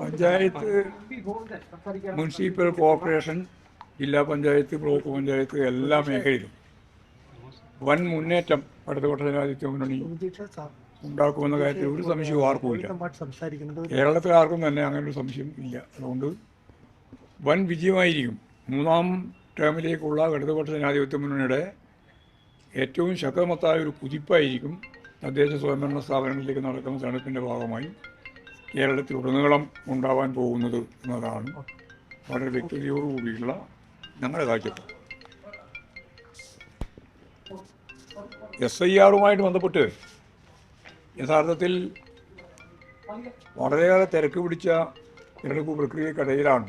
Panchayat municipal corporation ജില്ലാ panchayat block panchayat എല്ലാ മേഖലയിലും വൻ മുന്നേറ്റം ഇടതുപക്ഷ ജനാധിപത്യ മുന്നണി ഉണ്ടാക്കുമെന്ന കാര്യത്തിൽ ഒരു സംശയവും ആർക്കുമില്ല കേരളത്തിൽ ആർക്കും തന്നെ അങ്ങനെ ഒരു സംശയം ഇല്ല. അതുകൊണ്ട് വൻ വിജയമായിരിക്കും. മൂന്നാം ടേമിലേക്കുള്ള ഇടതുപക്ഷ ജനാധിപത്യ മുന്നണിയുടെ ഏറ്റവും ശക്തമത്തായ ഒരു കുതിപ്പായിരിക്കും തദ്ദേശ സ്വയംഭരണ സ്ഥാപനങ്ങളിലേക്ക് നടക്കുന്ന തെരഞ്ഞെടുപ്പിന്റെ ഭാഗമായി. കേരളത്തിലുടനീളം ഉണ്ടാവാൻ പോകുന്നത് എന്നതാണ് വളരെ വ്യക്തതയോടുകൂടിയുള്ള ഞങ്ങളുടെ കാഴ്ചപ്പാട്. എസ് ഐ ആറുമായിട്ട് ബന്ധപ്പെട്ട് യഥാർത്ഥത്തിൽ വളരെയേറെ തിരക്ക് പിടിച്ച തിരഞ്ഞെടുപ്പ് പ്രക്രിയക്കിടയിലാണ്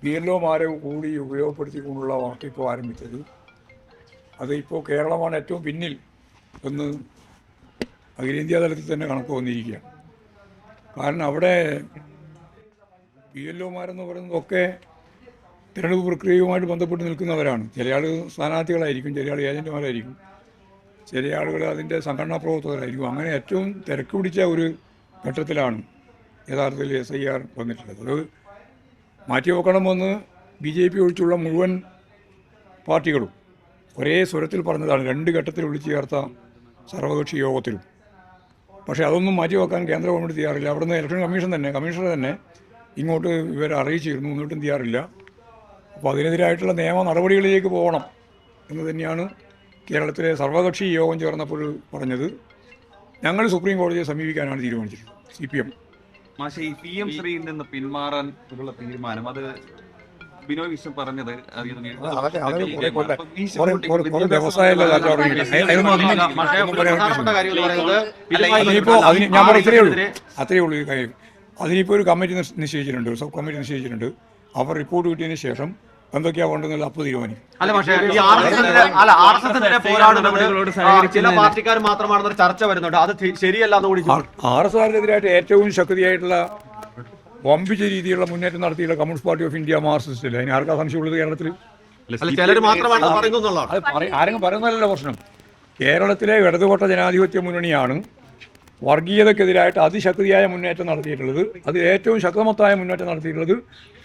പി എൽ ഒമാരെ കൂടി ഉപയോഗപ്പെടുത്തിക്കൊണ്ടുള്ള വാർത്ത ഇപ്പോൾ ആരംഭിച്ചത്. അത് ഇപ്പോൾ കേരളമാണ് ഏറ്റവും പിന്നിൽ എന്ന് അഖിലേന്ത്യാ തലത്തിൽ തന്നെ കണക്ക് വന്നിരിക്കുകയാണ്. കാരണം അവിടെ പി എൽ ഒമാരെന്ന് പറയുന്നതൊക്കെ തിരഞ്ഞെടുപ്പ് പ്രക്രിയയുമായിട്ട് ബന്ധപ്പെട്ട് നിൽക്കുന്നവരാണ്. ചില ആൾ സ്ഥാനാർത്ഥികളായിരിക്കും ചില ആൾ ഏജന്റുമാരായിരിക്കും ചില ആളുകൾ അതിന്റെ സംഘടനാ പ്രവർത്തകരായിരിക്കും. അങ്ങനെ ഏറ്റവും തിരക്ക് പിടിച്ച ഒരു ഘട്ടത്തിലാണ് യഥാർത്ഥത്തിൽ എസ് ഐ ആർ വന്നിട്ടുള്ളത്. അത് മാറ്റി വെക്കണമെന്ന് ബി ജെ പി ഒഴിച്ചുള്ള മുഴുവൻ പാർട്ടികളും ഒരേ സ്വരത്തിൽ പറഞ്ഞതാണ്. രണ്ട് ഘട്ടത്തിൽ വിളിച്ചു ചേർത്ത സർവകക്ഷി യോഗത്തിലും. പക്ഷേ അതൊന്നും മാറ്റി വെക്കാൻ കേന്ദ്ര ഗവൺമെന്റ് തയ്യാറില്ല. അവിടുന്ന് ഇലക്ഷൻ കമ്മീഷൻ തന്നെ കമ്മീഷണർ തന്നെ ഇങ്ങോട്ട് ഇവരെ അറിയിച്ചിരുന്നു എന്നിട്ടും തയ്യാറില്ല. അപ്പോൾ അതിനെതിരായിട്ടുള്ള നിയമ നടപടികളിലേക്ക് പോകണം എന്ന് തന്നെയാണ് കേരളത്തിലെ സർവകക്ഷി യോഗം ചേർന്നപ്പോൾ പറഞ്ഞത്. ഞങ്ങൾ സുപ്രീം കോടതിയെ സമീപിക്കാനാണ് തീരുമാനിച്ചത് സി പി എം. മാഷെ ഈ പി എം ശ്രീയിൽ നിന്ന് പിന്മാറാൻ ഉള്ള തീരുമാനം അത് ബിനോയ് വിശ്വം പറഞ്ഞത് ഞാൻ ഇത്രയേ ഉള്ളൂ. അത്രയേ ഉള്ളൂ കാര്യം. അതിനിപ്പോൾ ഒരു കമ്മിറ്റി നിശ്ചയിച്ചിട്ടുണ്ട് സബ് കമ്മിറ്റി നിശ്ചയിച്ചിട്ടുണ്ട്. അവർ റിപ്പോർട്ട് കിട്ടിയതിന് ശേഷം എന്തൊക്കെയാ വേണ്ടെന്നുള്ള അപ്പൊ തീരുമാനിക്കും. അല്ല പക്ഷേ ഈ ആർ എസ് അല്ല ആർ എസ് എസിന്റെ ചില പാർട്ടിക്കാർ മാത്രമാണെന്നൊരു ചർച്ച വരുന്നുണ്ട്. അത് ശരിയല്ല എന്ന് കൂടി ആർ എസ് ആറിനെതിരായിട്ട് ഏറ്റവും ശക്തിയായിട്ടുള്ള വമ്പിച്ച രീതിയിലുള്ള മുന്നേറ്റം നടത്തിയുള്ള communist party of India Marxist അല്ലേ? അതിന് ആർക്കാ സംശയമുള്ളത് കേരളത്തിൽ ആരെങ്കിലും പറയുന്നതല്ല പ്രശ്നം. കേരളത്തിലെ ഇടതുപക്ഷ ജനാധിപത്യ മുന്നണിയാണ് വർഗീയതക്കെതിരായിട്ട് അതിശക്തിയായ മുന്നേറ്റം നടത്തിയിട്ടുള്ളത്. അത് ഏറ്റവും ശക്തമത്തായ മുന്നേറ്റം നടത്തിയിട്ടുള്ളത്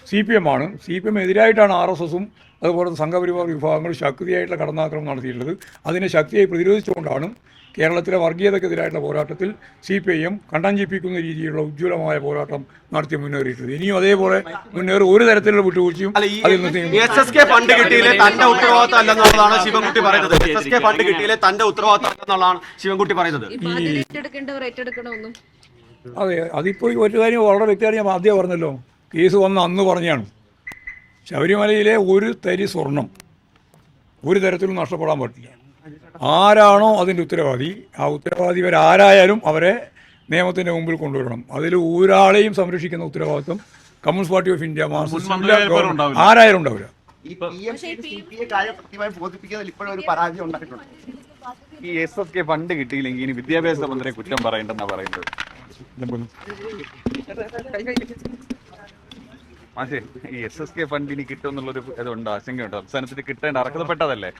സി പി എം ആണ്. സി പി എം എതിരായിട്ടാണ് ആർ എസ് എസും അതുപോലെ സംഘപരിവാർ വിഭാഗങ്ങൾ ശക്തിയായിട്ടുള്ള കടന്നാക്രമണം നടത്തിയിട്ടുള്ളത്. അതിനെ ശക്തിയായി പ്രതിരോധിച്ചുകൊണ്ടാണ് കേരളത്തിലെ വർഗീയതക്കെതിരായിട്ടുള്ള പോരാട്ടത്തിൽ സി പി ഐ എം കണ്ടഞ്ചിപ്പിക്കുന്ന രീതിയിലുള്ള ഉജ്ജ്വലമായ പോരാട്ടം നടത്തി മുന്നേറിയിട്ടുള്ളത് ഇനിയും അതേപോലെ മുന്നേറി ഒരു തരത്തിലുള്ള വിട്ടുവീഴ്ചയും ഫണ്ട് കിട്ടിയില്ലേ തന്റെ ഉത്തരവാദിത്തം അല്ലെന്നുള്ളതാണ് ശിവൻകുട്ടി പറയുന്നത്. ഫണ്ട് കിട്ടിയില്ലേ തന്റെ ഉത്തരവാദിത്തം അല്ലെന്നുള്ളതാണ് ശിവൻകുട്ടി പറയുന്നത്. അതെ അതിപ്പോ ഒരു കാര്യം വളരെ വ്യക്തമായി ഞാൻ ആദ്യം പറഞ്ഞല്ലോ. കേസ് വന്ന അന്ന് പറഞ്ഞാണ്. ശബരിമലയിലെ ഒരു തരി സ്വർണം ഒരു തരത്തിലും നഷ്ടപ്പെടാൻ പറ്റില്ല. ആരാണോ അതിന്റെ ഉത്തരവാദി ആ ഉത്തരവാദി ഇവരാരായാലും അവരെ നിയമത്തിന്റെ മുമ്പിൽ കൊണ്ടുവരണം. അതിൽ ഒരാളെയും സംരക്ഷിക്കുന്ന ഉത്തരവാദിത്വം communist party of India Marxist ആരായാലും ഉണ്ടാവില്ല. ഈ എസ് എസ് കെ ഫണ്ട് കിട്ടിയില്ലെങ്കിൽ ഇനി വിദ്യാഭ്യാസ മന്ത്രിയെ കുറ്റം പറയണ്ടെന്നാണ് പറയുന്നത്. മാഷേ ഈ എസ് എസ് കെ ഫണ്ട് ഇനി കിട്ടും എന്നുള്ളൊരു ഇതുണ്ട് ആശങ്കയുണ്ട്. സംസ്ഥാനത്തിന് കിട്ടേണ്ട അർഹതപ്പെട്ടതല്ലേ